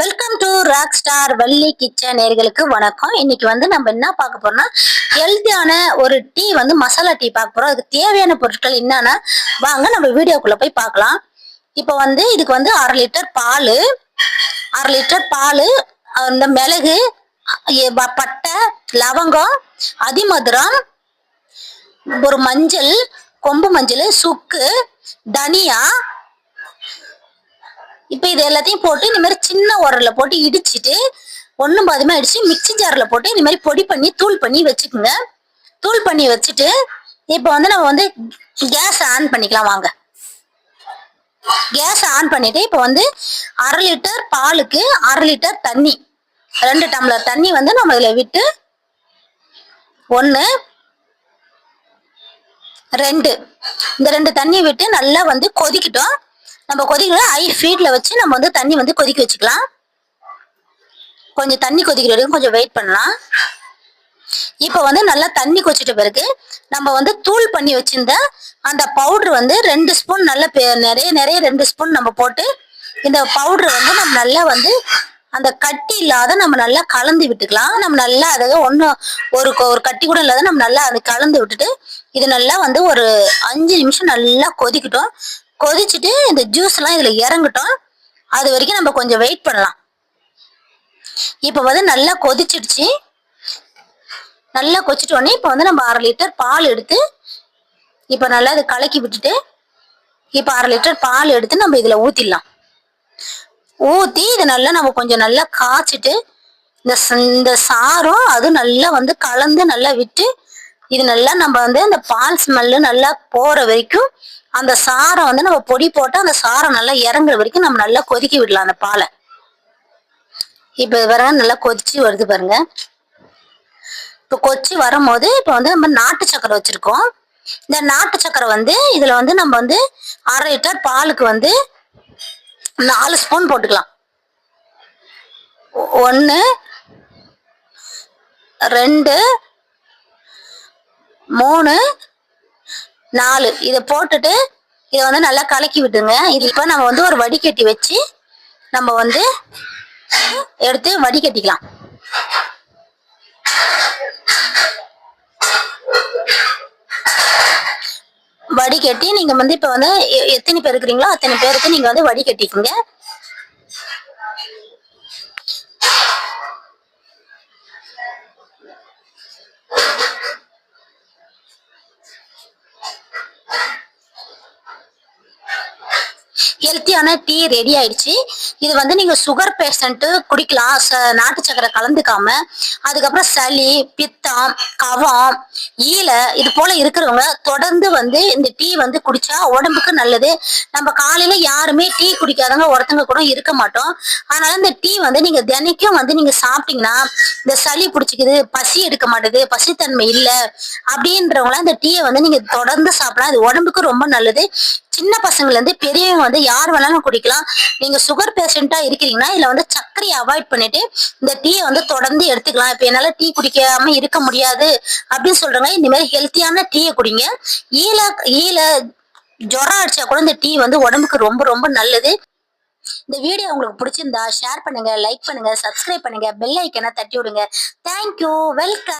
Welcome to rock star Valli kitchen நேர்களுக்கு வணக்கம். இன்னைக்கு வந்து நம்ம என்ன பார்க்க போறோம்னா ஹெல்த்தியான ஒரு டீ வந்து மசாலா டீ பார்க்க போறோம். அதுக்கு தேவையான பொருட்கள் என்னன்னா வாங்க நம்ம வீடியோக்குள்ள போய் பார்க்கலாம். இப்போ வந்து இதுக்கு வந்து அரை லிட்டர் பால் அரை லிட்டர் பால் அந்த மிளகு பட்டை லவங்கம் அதிமதுரம் ஒரு மஞ்சள் கொம்பு மஞ்சள் சுக்கு தனியா இப்போ இது எல்லாத்தையும் போட்டு இந்த மாதிரி சின்ன உரல்ல போட்டு இடிச்சிட்டு ஒன்றும் பாதியமாக இடிச்சு மிக்ஸி ஜாரில் போட்டு இந்த மாதிரி பொடி பண்ணி தூள் பண்ணி வச்சுக்கோங்க. தூள் பண்ணி வச்சுட்டு இப்போ வந்து நம்ம வந்து கேஸ் ஆன் பண்ணிக்கலாம் வாங்க. கேஸ் ஆன் பண்ணிட்டு இப்போ வந்து அரை லிட்டர் பாலுக்கு அரை லிட்டர் தண்ணி ரெண்டு டம்ளர் தண்ணி வந்து நம்ம இதில் விட்டு ஒன்று ரெண்டு. இந்த ரெண்டு தண்ணி விட்டு நல்லா வந்து கொதிக்கட்டும். நம்ம கொதிக்கல ஐ ஃபீட்ல வச்சு நம்ம வந்து தண்ணி வந்து கொதிக்க வச்சுக்கலாம். கொஞ்சம் தண்ணி கொதிக்கிற வரைக்கும் கொஞ்சம் வெயிட் பண்ணலாம். இப்போ வந்து நல்லா தண்ணி கொச்சிட்ட பிறகு நம்ம வந்து தூள் பண்ணி வச்சிருந்த அந்த பவுடர் வந்து ரெண்டு ஸ்பூன் நல்ல பெ- நிறைய நிறைய ரெண்டு ஸ்பூன் நம்ம போட்டு இந்த பவுடர் வந்து நம்ம நல்லா வந்து அந்த கட்டி இல்லாத நம்ம நல்லா கலந்து விட்டுக்கலாம். நம்ம நல்லா அதை ஒன்றும் ஒரு ஒரு கட்டி கூட இல்லாத நம்ம நல்லா அதை கலந்து விட்டுட்டு இது நல்லா வந்து ஒரு அஞ்சு நிமிஷம் நல்லா கொதிக்கட்டும். கொதிச்சுட்டு இந்த ஜூஸ் எல்லாம் இதுல இறங்கட்டும். அது வரைக்கும் நம்ம கொஞ்சம் வெயிட் பண்ணலாம். இப்போ வந்து நல்லா கொதிச்சிடுச்சு. நல்லா கொச்சிட்டு உடனே இப்போ வந்து நம்ம அரை லிட்டர் பால் எடுத்து இப்போ நல்லா இது கலக்கி விட்டுட்டு இப்போ அரை லிட்டர் பால் எடுத்து நம்ம இதில் ஊற்றிடலாம் ஊற்றி இதை நல்லா நம்ம கொஞ்சம் நல்லா காய்ச்சிட்டு இந்த இந்த சாரும் அதுவும் நல்லா வந்து கலந்து நல்லா விட்டு இது நல்லா நம்ம வந்து அந்த பால் ஸ்மெல்லு நல்லா போற வரைக்கும் அந்த சாரம் வந்து நம்ம பொடி போட்டு அந்த சாரம் நல்லா இறங்குற வரைக்கும் நம்ம நல்லா கொதிக்க விடலாம் அந்த பாலை. இப்போ வர நல்லா கொதிச்சு வருது பாருங்க. இப்போ கொச்சி வரும்போது இப்போ வந்து நம்ம நாட்டு சக்கரை வச்சிருக்கோம். இந்த நாட்டு சக்கரை வந்து இதுல வந்து நம்ம வந்து அரை லிட்டர் பாலுக்கு வந்து நாலு ஸ்பூன் போட்டுக்கலாம். ஒன்று ரெண்டு மூணு நாலு. இதை போட்டுட்டு இதை வந்து நல்லா கலக்கி விட்டுங்க. இது இப்போ நம்ம வந்து ஒரு வடிகட்டி வச்சு நம்ம வந்து எடுத்து வடிகட்டிக்கலாம். வடிகட்டி நீங்க வந்து இப்ப வந்து எ- எத்தனை பேர் இருக்கிறீங்களோ அத்தனை பேருக்கு நீங்க வந்து வடிகட்டிக்குங்க. ஹெல்த்தியான டீ ரெடி ஆயிடுச்சு. இது வந்து நீங்க சுகர் பேஷண்ட்டு குடிக்கலாம். ச- நாட்டு சக்கரை கலந்துக்காம. அதுக்கப்புறம் சளி பித்தம் கவம் ஈலை இது போல இருக்கிறவங்க தொடர்ந்து வந்து இந்த டீ வந்து குடிச்சா உடம்புக்கு நல்லது. நம்ம காலையில யாருமே டீ குடிக்காதவங்க ஒருத்தங்க கூட இருக்க மாட்டோம். அதனால இந்த டீ வந்து நீங்க தினைக்கும் வந்து நீங்க சாப்பிட்டீங்கன்னா இந்த சளி பிடிச்சிக்குது பசி எடுக்க மாட்டேது பசித்தன்மை இல்லை அப்படின்றவங்களாம் இந்த டீயை வந்து நீங்க தொடர்ந்து சாப்பிடலாம். இது உடம்புக்கு ரொம்ப நல்லது. சின்ன பசங்கள்ல இருந்து பெரியவங்க வந்து யார் வேணாலும் குடிக்கலாம். நீங்க சுகர் பேஷண்டா இருக்கிறீங்கன்னா இதுல வந்து சர்க்கரையை அவாய்ட் பண்ணிட்டு இந்த டீயை வந்து தொடர்ந்து எடுத்துக்கலாம். இப்ப என்னால டீ குடிக்காம இருக்க முடியாது அப்படின்னு சொல்றவங்க இந்த மாதிரி ஹெல்த்தியான டீயை குடிங்க. ஈல ஈல ஜுரம் அடிச்சா கூட இந்த டீ வந்து உடம்புக்கு ரொம்ப ரொம்ப நல்லது. இந்த வீடியோ உங்களுக்கு பிடிச்சிருந்தா ஷேர் பண்ணுங்க லைக் பண்ணுங்க சப்ஸ்கிரைப் பண்ணுங்க பெல் ஐக்கனை தட்டி விடுங்க. Thank you welcome